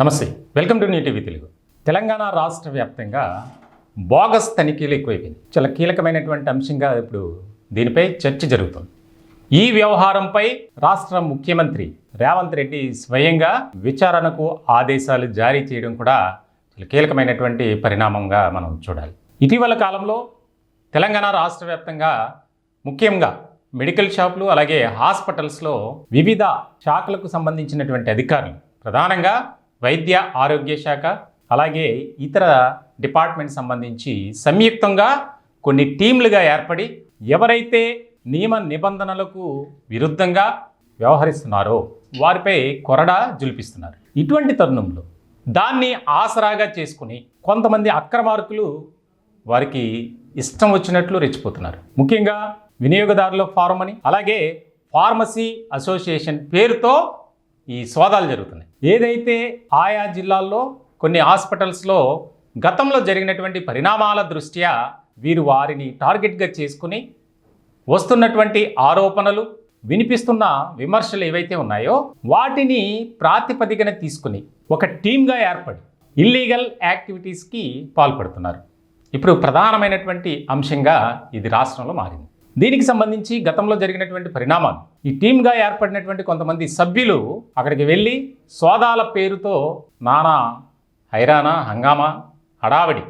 నమస్తే. Welcome to new TV Telugu. Telangana రాష్ట్ర వ్యాప్తంగా బోగస్ తనిఖీలు ఎక్కువైపోయింది చాలా కీలకమైనటువంటి అంశంగా ఇప్పుడు దీనిపై చర్చ జరుగుతుంది. ఈ వ్యవహారంపై రాష్ట్ర ముఖ్యమంత్రి రేవంత్ రెడ్డి స్వయంగా విచారణకు ఆదేశాలు జారీ చేయడం కూడా చాలా కీలకమైనటువంటి పరిణామంగా మనం చూడాలి. ఇటీవల కాలంలో తెలంగాణ రాష్ట్ర వ్యాప్తంగా ముఖ్యంగా మెడికల్ షాపులు అలాగే హాస్పిటల్స్లో వివిధ శాఖలకు సంబంధించినటువంటి అధికారులు ప్రధానంగా వైద్య ఆరోగ్య శాఖ అలాగే ఇతర డిపార్ట్మెంట్ సంబంధించి సంయుక్తంగా కొన్ని టీంలుగా ఏర్పడి ఎవరైతే నియమ నిబంధనలకు విరుద్ధంగా వ్యవహరిస్తున్నారో వారిపై కొరడా జులిపిస్తున్నారు. ఇటువంటి తరుణంలో దాన్ని ఆసరాగా చేసుకుని కొంతమంది అక్రమార్కులు వారికి ఇష్టం వచ్చినట్లు రెచ్చిపోతున్నారు. ముఖ్యంగా వినియోగదారుల ఫారం అని అలాగే ఫార్మసీ అసోసియేషన్ పేరుతో ఈ సోదాలు జరుగుతున్నాయి. ఏదైతే ఆయా జిల్లాల్లో కొన్ని హాస్పిటల్స్లో గతంలో జరిగినటువంటి పరిణామాల దృష్ట్యా వీరు వారిని టార్గెట్గా చేసుకుని వస్తున్నటువంటి ఆరోపణలు వినిపిస్తున్న విమర్శలు ఏవైతే ఉన్నాయో వాటిని ప్రాతిపదికన తీసుకుని ఒక టీమ్గా ఏర్పడి ఇల్లీగల్ యాక్టివిటీస్కి పాల్పడుతున్నారు. ఇప్పుడు ప్రధానమైనటువంటి అంశంగా ఇది రాష్ట్రంలో మారింది. దీనికి సంబంధించి గతంలో జరిగినటువంటి పరిణామాలు ఈ టీమ్గా ఏర్పడినటువంటి కొంతమంది సభ్యులు అక్కడికి వెళ్ళి సోదాల పేరుతో నానా హైరానా హంగామా హడావడి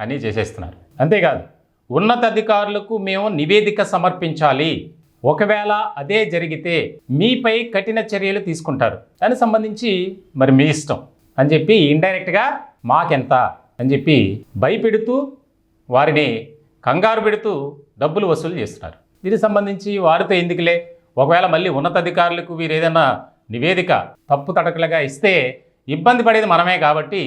అని చేసేస్తున్నారు. అంతేకాదు ఉన్నతాధికారులకు మేము నివేదిక సమర్పించాలి. ఒకవేళ అదే జరిగితే మీపై కఠిన చర్యలు తీసుకుంటారు. దానికి సంబంధించి మరి మీ ఇష్టం అని చెప్పి ఇండైరెక్ట్గా మాకెంత అని చెప్పి భయపెడుతూ వారిని కంగారు పెడుతూ డబ్బులు వసూలు చేస్తున్నారు. దీనికి సంబంధించి వారితో ఎందుకులే? ఒకవేళ మళ్ళీ ఉన్నతాధికారులకు వీరు ఏదైనా నివేదిక తప్పు తడకలుగా ఇస్తే ఇబ్బంది పడేది మనమే కాబట్టి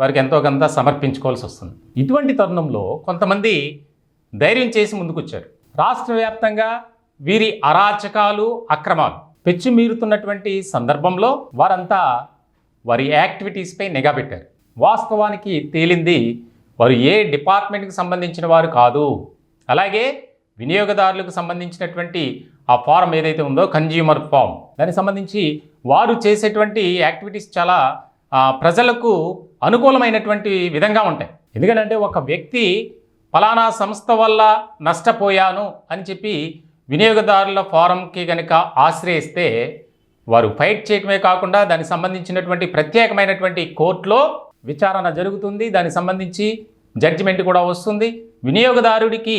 వారికి ఎంతో కొంత సమర్పించుకోవాల్సి వస్తుంది. ఇటువంటి తరుణంలో కొంతమంది ధైర్యం చేసి ముందుకొచ్చారు. రాష్ట్ర వ్యాప్తంగా వీరి అరాచకాలు అక్రమాలు పెచ్చుమీరుతున్నటువంటి సందర్భంలో వారంతా వారి యాక్టివిటీస్పై నిఘా పెట్టారు. వాస్తవానికి తేలింది వారు ఏ డిపార్ట్మెంట్కి సంబంధించిన వారు కాదు. అలాగే వినియోగదారులకు సంబంధించినటువంటి ఆ ఫారం ఏదైతే ఉందో కన్జ్యూమర్ ఫామ్ దానికి సంబంధించి వారు చేసేటువంటి యాక్టివిటీస్ చాలా ప్రజలకు అనుకూలమైనటువంటి విధంగా ఉంటాయి. ఎందుకంటే ఒక వ్యక్తి ఫలానా సంస్థ వల్ల నష్టపోయాను అని చెప్పి వినియోగదారుల ఫారంకి కనుక ఆశ్రయిస్తే వారు ఫైట్ చేయటమే కాకుండా దానికి సంబంధించినటువంటి ప్రత్యేకమైనటువంటి కోర్టులో విచారణ జరుగుతుంది. దానికి సంబంధించి జడ్జిమెంట్ కూడా వస్తుంది. వినియోగదారుడికి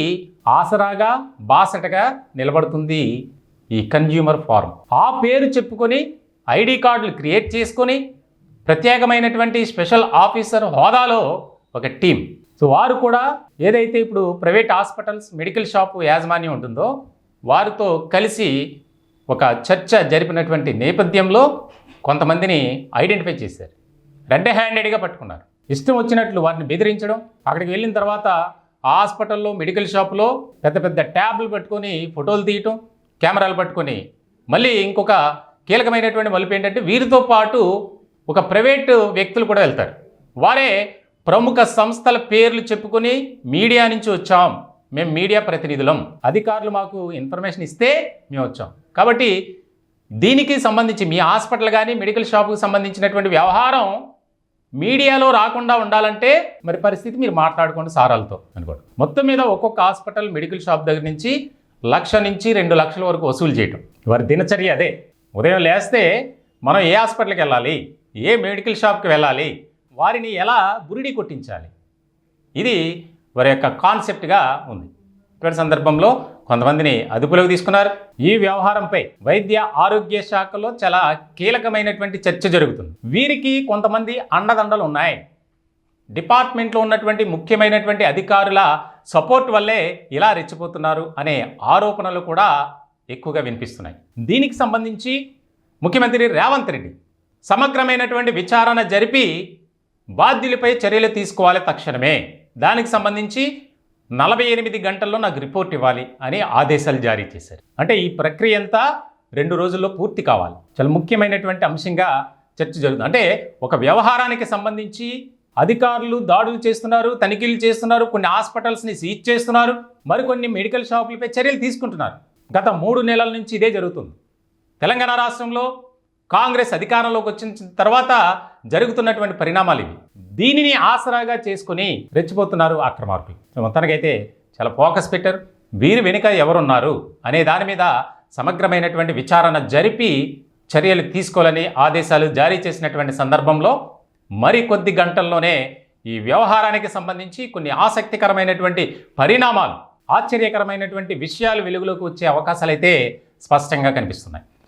ఆసరాగా బాసటగా నిలబడుతుంది ఈ కన్జ్యూమర్ ఫారం ఆ పేరు చెప్పుకొని ఐడి కార్డులు క్రియేట్ చేసుకొని ప్రత్యేకమైనటువంటి స్పెషల్ ఆఫీసర్ హోదాలో ఒక టీం సో వారు కూడా ఏదైతే ఇప్పుడు ప్రైవేట్ హాస్పిటల్స్ మెడికల్ షాపు యాజమాన్యం ఉంటుందో వారితో కలిసి ఒక చర్చ జరిపినటువంటి నేపథ్యంలో కొంతమందిని ఐడెంటిఫై చేశారు. రెడ్ హ్యాండెడ్గా పట్టుకున్నారు. ఇష్టం వచ్చినట్లు వారిని బెదిరించడం అక్కడికి వెళ్ళిన తర్వాత హాస్పిటల్లో మెడికల్ షాప్లో పెద్ద పెద్ద ట్యాబ్లు పట్టుకొని ఫోటోలు తీయటం కెమెరాలు పట్టుకొని మళ్ళీ ఇంకొక కీలకమైనటువంటి మలుపు ఏంటంటే వీరితో పాటు ఒక ప్రైవేటు వ్యక్తులు కూడా వెళ్తారు. వారే ప్రముఖ సంస్థల పేర్లు చెప్పుకొని మీడియా నుంచి వచ్చాం మేము మీడియా ప్రతినిధులం. అధికారులు మాకు ఇన్ఫర్మేషన్ ఇస్తే మేము వచ్చాం. కాబట్టి దీనికి సంబంధించి మీ హాస్పిటల్ కానీ మెడికల్ షాపుకు సంబంధించినటువంటి వ్యవహారం మీడియాలో రాకుండా ఉండాలంటే మరి పరిస్థితి మీరు మాట్లాడుకోండి సారాలతో అనుకోండి. మొత్తం మీద ఒక్కొక్క హాస్పిటల్ మెడికల్ షాప్ దగ్గర నుంచి లక్ష నుంచి రెండు లక్షల వరకు వసూలు చేయటం. వారి దినచర్య అదే. ఉదయం లేస్తే మనం ఏ హాస్పిటల్కి వెళ్ళాలి? ఏ మెడికల్ షాప్కి వెళ్ళాలి? వారిని ఎలా బురిడి కొట్టించాలి? ఇది వారి యొక్క కాన్సెప్ట్గా ఉంది. ఇటువంటి సందర్భంలో కొంతమందిని అదుపులోకి తీసుకున్నారు. ఈ వ్యవహారంపై వైద్య ఆరోగ్య శాఖలో చాలా కీలకమైనటువంటి చర్చ జరుగుతుంది. వీరికి కొంతమంది అండదండలు ఉన్నాయి. డిపార్ట్మెంట్లో ఉన్నటువంటి ముఖ్యమైనటువంటి అధికారుల సపోర్ట్ వల్లే ఇలా రెచ్చిపోతున్నారు అనే ఆరోపణలు కూడా ఎక్కువగా వినిపిస్తున్నాయి. దీనికి సంబంధించి ముఖ్యమంత్రి రేవంత్ రెడ్డి సమగ్రమైనటువంటి విచారణ జరిపి బాధ్యులపై చర్యలు తీసుకోవాలి తక్షణమే. దానికి సంబంధించి నలభై ఎనిమిది గంటల్లో నాకు రిపోర్ట్ ఇవ్వాలి అని ఆదేశాలు జారీ చేశారు. అంటే ఈ ప్రక్రియ అంతా రెండు రోజుల్లో పూర్తి కావాలి. చాలా ముఖ్యమైనటువంటి అంశంగా చర్చ జరుగుతుంది. అంటే ఒక వ్యవహారానికి సంబంధించి అధికారులు దాడులు చేస్తున్నారు తనిఖీలు చేస్తున్నారు కొన్ని హాస్పిటల్స్ని సీజ్ చేస్తున్నారు మరికొన్ని మెడికల్ షాపులపై చర్యలు తీసుకుంటున్నారు. గత మూడు నెలల నుంచి ఇదే జరుగుతుంది. తెలంగాణ రాష్ట్రంలో కాంగ్రెస్ అధికారంలోకి వచ్చిన తర్వాత జరుగుతున్నటువంటి పరిణామాలు ఇవి. దీనిని ఆసరాగా చేసుకుని రెచ్చిపోతున్నారు అక్రమార్కులు. మొత్తానికైతే చాలా ఫోకస్ పెట్టారు. వీరి వెనుక ఎవరున్నారు అనే దాని మీద సమగ్రమైనటువంటి విచారణ జరిపి చర్యలు తీసుకోవాలని ఆదేశాలు జారీ చేసినటువంటి సందర్భంలో మరి కొద్ది గంటల్లోనే ఈ వ్యవహారానికి సంబంధించి కొన్ని ఆసక్తికరమైనటువంటి పరిణామాలు ఆశ్చర్యకరమైనటువంటి విషయాలు వెలుగులోకి వచ్చే అవకాశాలు అయితే స్పష్టంగా కనిపిస్తున్నాయి.